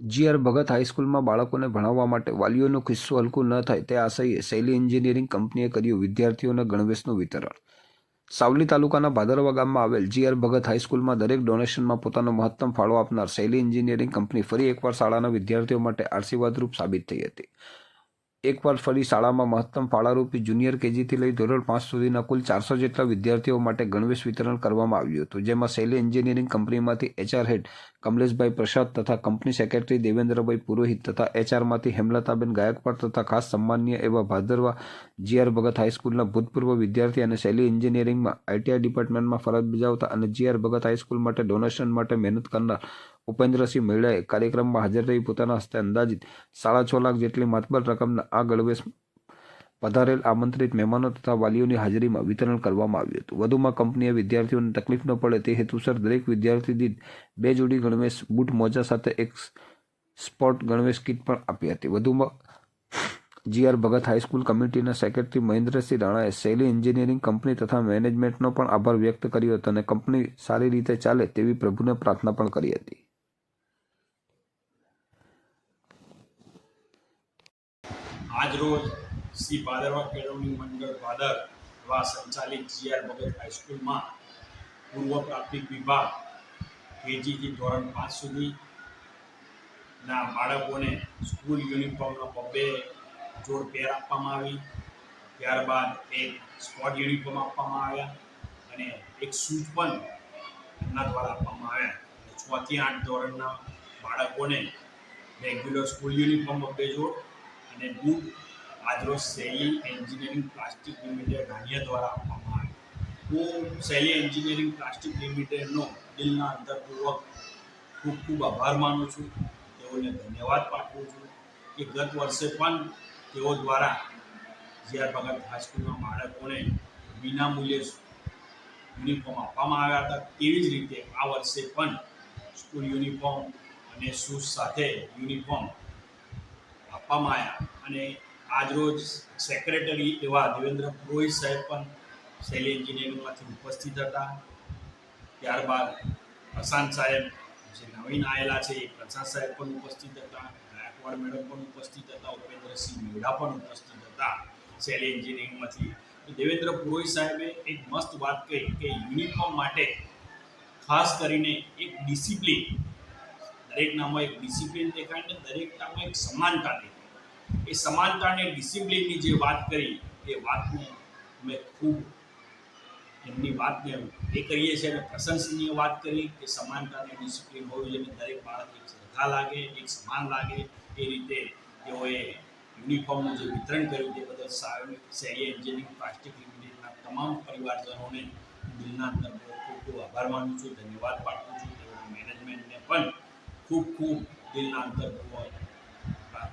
GR ભગત હાઈસ્કૂલમાં બાળકોને ભણાવવા માટે વાલીઓનો કિસ્સો હલકું ન થાય તે આશયે શૈલી એન્જિનિયરિંગ કંપનીએ કર્યું વિદ્યાર્થીઓને ગણવેશનું વિતરણ. સાવલી તાલુકાના ભાદરવા ગામમાં આવેલ જીઆર ભગત હાઈસ્કૂલમાં દરેક ડોનેશનમાં પોતાનો મહત્તમ ફાળો આપનાર શૈલી એન્જિનિયરિંગ કંપની ફરી એકવાર શાળાના વિદ્યાર્થીઓ માટે આશીર્વાદરૂપ સાબિત થઈ હતી. એકવાર ફરી શાળામાં મહત્તમ ફાળારૂપી જુનિયર કેજીથી લઈ ધોરણ પાંચ સુધીના કુલ ચારસો જેટલા વિદ્યાર્થીઓ માટે ગણવેશ વિતરણ કરવામાં આવ્યું હતું, જેમાં શૈલી એન્જિનિયરિંગ કંપનીમાંથી એચઆર હેડ કમલેશભાઈ પ્રસાદ તથા કંપની સેક્રેટરી દેવેન્દ્રભાઈ પુરોહિત તથા એચઆરમાંથી હેમલતાબેન ગાયકવાડ તથા ખાસ સન્માનીય એવા ભાદરવા જીઆર ભગત હાઈસ્કૂલના ભૂતપૂર્વ વિદ્યાર્થી અને સેલી એન્જિનિયરિંગમાં આઈટીઆઈ ડિપાર્ટમેન્ટમાં ફરજ બજાવતા અને જીઆર ભગત હાઈસ્કૂલ માટે ડોનેશન માટે મહેનત કરનાર ઉપેન્દ્રસિંહ મહિડાએ કાર્યક્રમમાં હાજર રહી પોતાના હસ્તે અંદાજિત સાડા છ લાખ જેટલી માતબર રકમના આ ગણવેશ પધારેલ આમંત્રિત મહેમાનો તથા વાલીઓની હાજરીમાં વિતરણ કરવામાં આવ્યું હતું. વધુમાં કંપનીએ વિદ્યાર્થીઓને તકલીફ ન પડે તે હેતુસર દરેક વિદ્યાર્થી દીઠ બે જોડી ગણવેશ, બૂટ, મોજા સાથે એક સ્પોર્ટ ગણવેશ કીટ પણ આપી હતી. વધુમાં જીઆર ભગત હાઈસ્કૂલ કમિટીના સેક્રેટરી મહેન્દ્રસિંહ રાણાએ શૈલી એન્જિનિયરિંગ કંપની તથા મેનેજમેન્ટનો પણ આભાર વ્યક્ત કર્યો હતો અને કંપની સારી રીતે ચાલે તેવી પ્રભુને પ્રાર્થના પણ કરી હતી. આજરોજ શ્રી ભાદરવા કેળવણી મંડળ ભાદર દ્વારા સંચાલિત જીઆર ભગત હાઈસ્કૂલમાં પૂર્વ પ્રાથમિક વિભાગ કેજીથી ધોરણ પાંચ સુધીના બાળકોને સ્કૂલ યુનિફોર્મનો બબ્બે જોડ પેર આપવામાં આવી. ત્યારબાદ એક સ્પોર્ટ યુનિફોર્મ આપવામાં આવ્યા અને એક શૂઝ પણ એમના દ્વારા આપવામાં આવ્યા. છ થી આઠ ધોરણના બાળકોને રેગ્યુલર સ્કૂલ યુનિફોર્મ બબ્બે જોડ અને બુટ આજરોજ શૈલી એન્જિનિયરિંગ પ્લાસ્ટિક લિમિટેડ ગાંધીયા દ્વારા આપવામાં આવે. હું શૈલી એન્જિનિયરિંગ પ્લાસ્ટિક લિમિટેડનો દિલના અંતરપૂર્વક ખૂબ ખૂબ આભાર માનું છું. તેઓને ધન્યવાદ પાઠવું છું કે ગત વર્ષે પણ તેઓ દ્વારા જીઆર ભગત હાઈસ્કૂલના બાળકોને વિનામૂલ્યે યુનિફોર્મ આપવામાં આવ્યા હતા. તેવી જ રીતે આ વર્ષે પણ સ્કૂલ યુનિફોર્મ અને શૂઝ સાથે યુનિફોર્મ આપવામાં આવ્યા. અને આજરોજ સેક્રેટરી એવા દેવેન્દ્ર પુરોહિત સાહેબ પણ શૈલી એન્જિનિયરિંગમાંથી ઉપસ્થિત હતા. ત્યારબાદ પ્રશાંત સાહેબ જે નવીન આવેલા છે એ પ્રશાંત સાહેબ પણ ઉપસ્થિત હતા. ગાયકવાડ મેડમ પણ ઉપસ્થિત હતા. ઉપેન્દ્રસિંહ મેળા પણ ઉપસ્થિત હતા શૈલી એન્જિનિયરિંગમાંથી દેવેન્દ્ર પુરોહિત સાહેબે એક મસ્ત વાત કહી કે યુનિફોર્મ માટે ખાસ કરીને એક ડિસિપ્લિન દરેકનામાં એક ડિસિપ્લિન દેખાય ને દરેકનામાં એક સમાનતા દેખાય. એ સમાનતા અને ડિસિપ્લિનની જે વાત કરી, એ વાતને મેં ખૂબ એમની વાતને એ કરીએ છીએ અને પ્રશંસનીય વાત કરી કે સમાનતા અને ડિસિપ્લિન હોવી જોઈએ દરેક બાળક એક સરખા લાગે, એક સમાન લાગે. એ રીતે તેઓએ યુનિફોર્મનું જે વિતરણ કર્યું તે બદલ સારી શહેરી એન્જિનિયરિંગ પ્લાસ્ટિક લિમિટેડના તમામ પરિવારજનોને દિલના અંદર ખૂબ ખૂબ આભાર માનું છું. ધન્યવાદ પાઠવું છું. તેઓના મેનેજમેન્ટને પણ ખૂબ ખૂબ દિલના અંતરપૂર્વક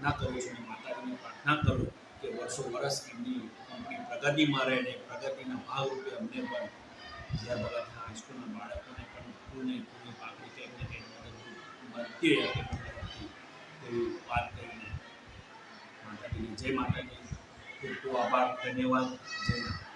પ્રાર્થના કરું છું અને માતાજીને પ્રાર્થના કરું કે વર્ષો વર્ષ એમની કંપની પ્રગતિમાં રહે અને પ્રગતિના ભાગરૂપે અમને પણ જ્યાં ભગત હાઈસ્કૂલના બાળકોને પણ ફૂલને ફૂલની પાકડી કંઈક ને કંઈક મળતી રહે એવી વાત કરીને માતાજીને જય માતાજી. ખૂબ ખૂબ આભાર, ધન્યવાદ. જય માતા